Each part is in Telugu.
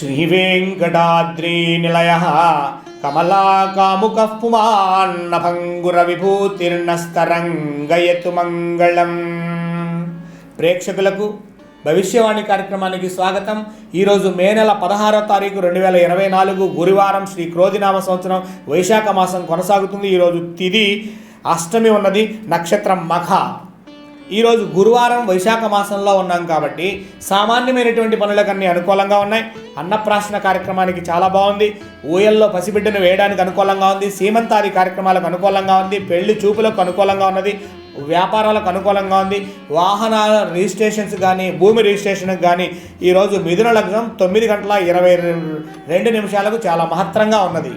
శ్రీవేంకటాద్రీనిలయ కమలాకాముక పుమాన్నభంగుర విభూతిర్నస్తరంగయతు మంగళం ప్రేక్షకులకు భవిష్యవాణి కార్యక్రమానికి స్వాగతం. ఈరోజు మే నెల పదహారో తారీఖు రెండు వేల ఇరవై నాలుగు గురువారం శ్రీ క్రోధినామ సంవత్సరం వైశాఖ మాసం కొనసాగుతుంది. ఈరోజు తిది అష్టమి ఉన్నది నక్షత్రం మఖ ఈరోజు గురువారం వైశాఖ మాసంలో ఉన్నాం కాబట్టి సామాన్యమైనటువంటి పనులకన్నీ అనుకూలంగా ఉన్నాయి. అన్నప్రాసన కార్యక్రమానికి చాలా బాగుంది. ఊయల్లో పసిబిడ్డను వేయడానికి అనుకూలంగా ఉంది. సీమంతాది కార్యక్రమాలకు అనుకూలంగా ఉంది. పెళ్ళి చూపులకు అనుకూలంగా ఉన్నది. వ్యాపారాలకు అనుకూలంగా ఉంది. వాహనాల రిజిస్ట్రేషన్స్ కానీ భూమి రిజిస్ట్రేషన్కి కానీ ఈరోజు మిథున లగ్నం తొమ్మిది గంటల ఇరవై రెండు నిమిషాలకు చాలా మహత్తరంగా ఉన్నది.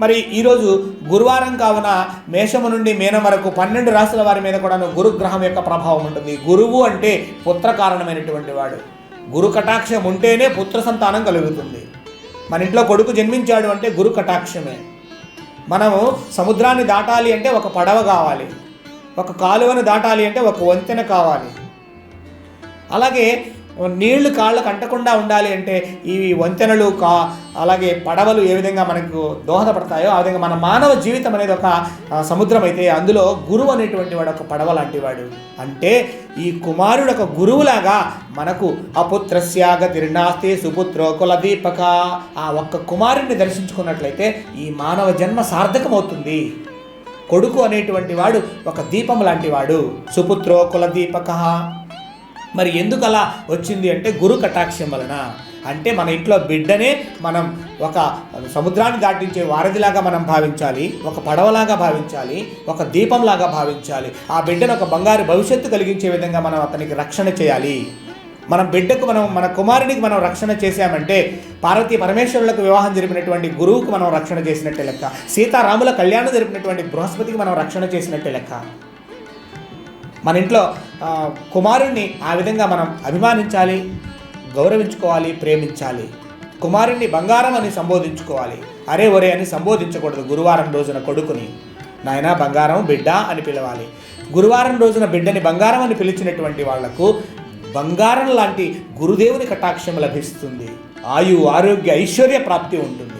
మరి ఈరోజు గురువారం కావున మేషము నుండి మీనం వరకు పన్నెండు రాశుల వారి మీద కూడా గురుగ్రహం యొక్క ప్రభావం ఉంటుంది. గురువు అంటే పుత్ర కారణమైనటువంటి వాడు. గురు కటాక్షం ఉంటేనే పుత్ర సంతానం కలుగుతుంది. మన ఇంట్లో కొడుకు జన్మించాడు అంటే గురు కటాక్షమే. మనము సముద్రాన్ని దాటాలి అంటే ఒక పడవ కావాలి. ఒక కాలువను దాటాలి అంటే ఒక వంతెన కావాలి. అలాగే నీళ్ళు కాళ్ళకు అంటకుండా ఉండాలి అంటే ఈ వంతెనలు కా అలాగే పడవలు ఏ విధంగా మనకు దోహదపడతాయో ఆ విధంగా మన మానవ జీవితం అనేది ఒక సముద్రం అయితే అందులో గురువు అనేటువంటి వాడు ఒక పడవ లాంటి వాడు. అంటే ఈ కుమారుడు ఒక గురువులాగా మనకు అపుత్రస్యాగ తిరునాస్తి సుపుత్రో కులదీపక ఆ ఒక్క కుమారుడిని దర్శించుకున్నట్లయితే ఈ మానవ జన్మ సార్థకమవుతుంది. కొడుకు అనేటువంటి వాడు ఒక దీపం లాంటి వాడు. సుపుత్రో కులదీపక మరి ఎందుకు అలా వచ్చింది అంటే గురు కటాక్షం వలన? అంటే మన ఇంట్లో బిడ్డనే మనం ఒక సముద్రాన్ని దాటించే వారధిలాగా మనం భావించాలి ఒక పడవలాగా భావించాలి ఒక దీపంలాగా భావించాలి. ఆ బిడ్డను ఒక బంగారు భవిష్యత్తు కలిగించే విధంగా మనం అతనికి రక్షణ చేయాలి. మన బిడ్డకు మనం మన కుమారునికి మనం రక్షణ చేశామంటే పార్వతీ పరమేశ్వరులకు వివాహం జరిపినటువంటి గురువుకు మనం రక్షణ చేసినట్టే లెక్క. సీతారాముల కళ్యాణం జరిపినటువంటి బృహస్పతికి మనం రక్షణ చేసినట్టే లెక్క. మన ఇంట్లో కుమారుణ్ణి ఆ విధంగా మనం అభిమానించాలి గౌరవించుకోవాలి ప్రేమించాలి. కుమారుణ్ణి బంగారం అని సంబోధించుకోవాలి. అరే ఒరే అని సంబోధించకూడదు గురువారం రోజున కొడుకుని. నాయనా బంగారం బిడ్డ అని పిలవాలి. గురువారం రోజున బిడ్డని బంగారం అని పిలిచినటువంటి వాళ్ళకు బంగారం లాంటి గురుదేవుని కటాక్షం లభిస్తుంది. ఆయు ఆరోగ్య ఐశ్వర్య ప్రాప్తి ఉంటుంది.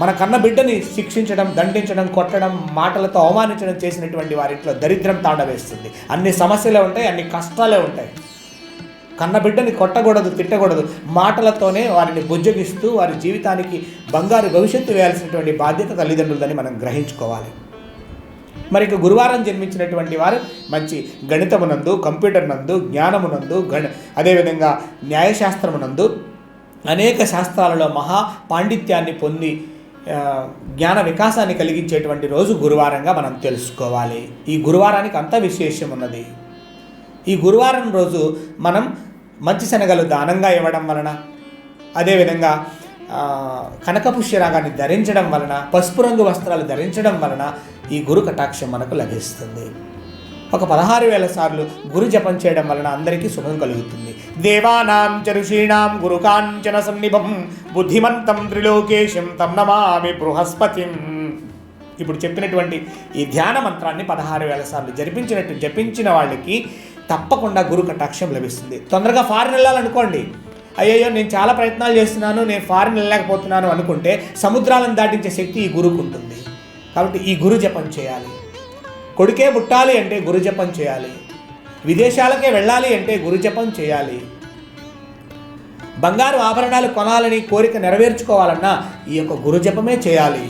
మన కన్న బిడ్డని శిక్షించడం దండించడం కొట్టడం మాటలతో అవమానించడం చేసినటువంటి వారింట్లో దరిద్రం తాండవేస్తుంది. అన్ని సమస్యలే ఉంటాయి అన్ని కష్టాలే ఉంటాయి. కన్న బిడ్డని కొట్టకూడదు తిట్టకూడదు. మాటలతోనే వారిని బుజ్జగిస్తూ వారి జీవితానికి బంగారు భవిష్యత్తు వేయాల్సినటువంటి బాధ్యత తల్లిదండ్రులని మనం గ్రహించుకోవాలి. మరి ఇక గురువారం జన్మించినటువంటి వారు మంచి గణితమునందు కంప్యూటర్ నందు జ్ఞానమునందు గణ అదేవిధంగా న్యాయశాస్త్రమునందు అనేక శాస్త్రాలలో మహా పాండిత్యాన్ని పొంది జ్ఞాన వికాసాన్ని కలిగించేటువంటి రోజు గురువారంగా మనం తెలుసుకోవాలి. ఈ గురువారానికి అంత విశేషం ఉన్నది. ఈ గురువారం రోజు మనం మంచి శనగలు దానంగా ఇవ్వడం వలన అదేవిధంగా కనకపుష్య కనకపుష్యరాగాన్ని ధరించడం వలన పసుపు రంగు వస్త్రాలు ధరించడం వలన ఈ గురు కటాక్షం మనకు లభిస్తుంది. ఒక పదహారు వేల సార్లు గురు జపం చేయడం వలన అందరికీ సుఖం కలుగుతుంది. దేవానాం చ ఋషీణాం గురు కాంచన సన్నిభం బుద్ధిమంతం త్రిలోకేశం తం నమామి బృహస్పతిం. ఇప్పుడు చెప్పినటువంటి ఈ ధ్యాన మంత్రాన్ని పదహారు వేల సార్లు జరిపించినట్టు జపించిన వాళ్ళకి తప్పకుండా గురు కటాక్షం లభిస్తుంది. తొందరగా ఫారిన్ వెళ్ళాలనుకోండి. అయ్యయ్యో నేను చాలా ప్రయత్నాలు చేస్తున్నాను నేను ఫారిన్ వెళ్ళలేకపోతున్నాను అనుకుంటే సముద్రాలను దాటించే శక్తి ఈ గురుకు ఉంటుంది. కాబట్టి ఈ గురు జపం చేయాలి. కొడుకే పుట్టాలి అంటే గురు జపం చేయాలి. విదేశాలకే వెళ్ళాలి అంటే గురు జపం చేయాలి. బంగారు ఆభరణాలు కొనాలని కోరిక నెరవేర్చుకోవాలన్నా ఈ యొక్క గురు జపమే చేయాలి.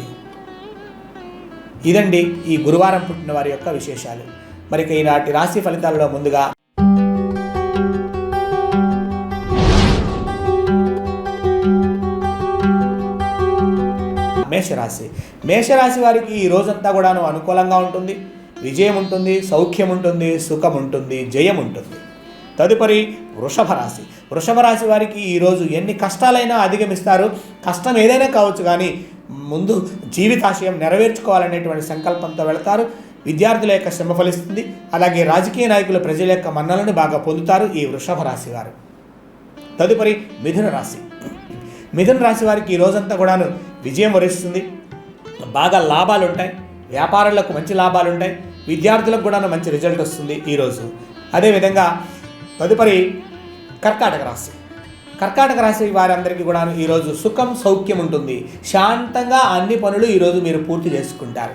ఇదండి ఈ గురువారం పుట్టిన వారి యొక్క విశేషాలు. మరి ఈనాటి రాశి ఫలితాలలో ముందుగా మేషరాశి. మేషరాశి వారికి ఈ రోజంతా కూడాను అనుకూలంగా ఉంటుంది. విజయం ఉంటుంది సౌఖ్యం ఉంటుంది సుఖం ఉంటుంది జయం ఉంటుంది తదుపరి వృషభ రాశి వృషభ రాశి వారికి ఈరోజు ఎన్ని కష్టాలైనా అధిగమిస్తారు. కష్టం ఏదైనా కావచ్చు కానీ ముందు జీవితాశయం నెరవేర్చుకోవాలనేటువంటి సంకల్పంతో వెళతారు. విద్యార్థుల యొక్క శ్రమ ఫలిస్తుంది. అలాగే రాజకీయ నాయకులు ప్రజల యొక్క మన్నలను బాగా పొందుతారు ఈ వృషభ రాశి వారు. తదుపరి మిథున రాశి. మిథున రాశి వారికి ఈ రోజంతా కూడాను విజయం వరిస్తుంది. బాగా లాభాలు ఉంటాయి వ్యాపారులకు మంచి లాభాలు ఉంటాయి విద్యార్థులకు కూడాను మంచి రిజల్ట్ వస్తుంది ఈరోజు అదేవిధంగా తదుపరి కర్కాటక రాశి. కర్కాటక రాశి వారందరికీ కూడా ఈరోజు సుఖం సౌఖ్యం ఉంటుంది. శాంతంగా అన్ని పనులు ఈరోజు మీరు పూర్తి చేసుకుంటారు.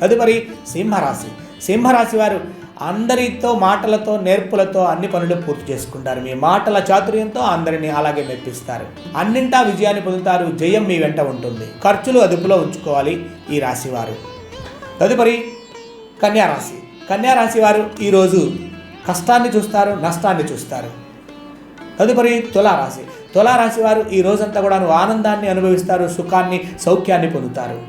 తదుపరి సింహరాశి. సింహరాశి వారు అందరితో మాటలతో నేర్పులతో అన్ని పనులు పూర్తి చేసుకుంటారు. మీ మాటల చాతుర్యంతో అందరినీ అలాగే మెప్పిస్తారు. అన్నింటా విజయాన్ని పొందుతారు. జయం మీ వెంట ఉంటుంది. ఖర్చులు అదుపులో ఉంచుకోవాలి ఈ రాశివారు. తదుపరి కన్యారాశి. కన్యారాశి వారు ఈరోజు కష్టాన్ని చూస్తారు నష్టాన్ని చూస్తారు. తదుపరి తులారాశి. తులారాశి వారు ఈ రోజంతా కూడా ఆనందాన్ని అనుభవిస్తారు సుఖాన్ని సౌఖ్యాన్ని పొందుతారు.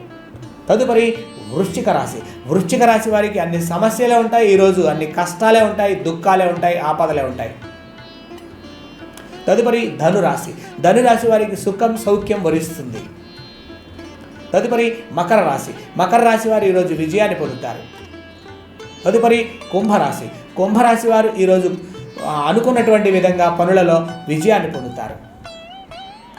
తదుపరి వృశ్చిక రాశి. వృశ్చిక రాశి వారికి అన్ని సమస్యలే ఉంటాయి ఈరోజు అన్ని కష్టాలే ఉంటాయి దుఃఖాలే ఉంటాయి ఆపదలే ఉంటాయి. తదుపరి ధనురాశి. ధనురాశి వారికి సుఖం సౌఖ్యం వరిస్తుంది. తదుపరి మకర రాశి. మకర రాశి వారు ఈరోజు విజయాన్ని పొందుతారు. తదుపరి కుంభరాశి. కుంభరాశి వారు ఈరోజు అనుకున్నటువంటి విధంగా పనులలో విజయాన్ని పొందుతారు.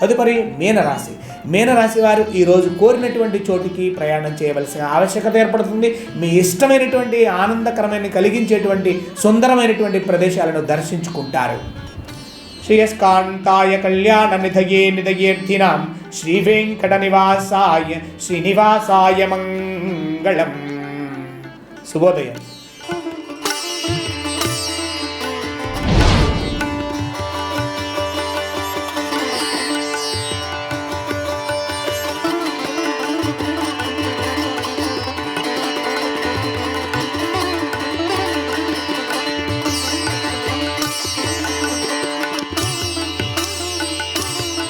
తదుపరి మీనరాశి. మీనరాశి వారు ఈరోజు కోరినటువంటి చోటికి ప్రయాణం చేయవలసిన ఆవశ్యకత ఏర్పడుతుంది. మీ ఇష్టమైనటువంటి ఆనందకరమైన కలిగించేటువంటి సుందరమైనటువంటి ప్రదేశాలను దర్శించుకుంటారు. శ్రేయస్కాంతాయ కళ్యాణ నిధయే నిధయేర్థినాం శ్రీ వెంకట నివాసాయ శ్రీనివాసాయ మంగళం. శుభోదయం.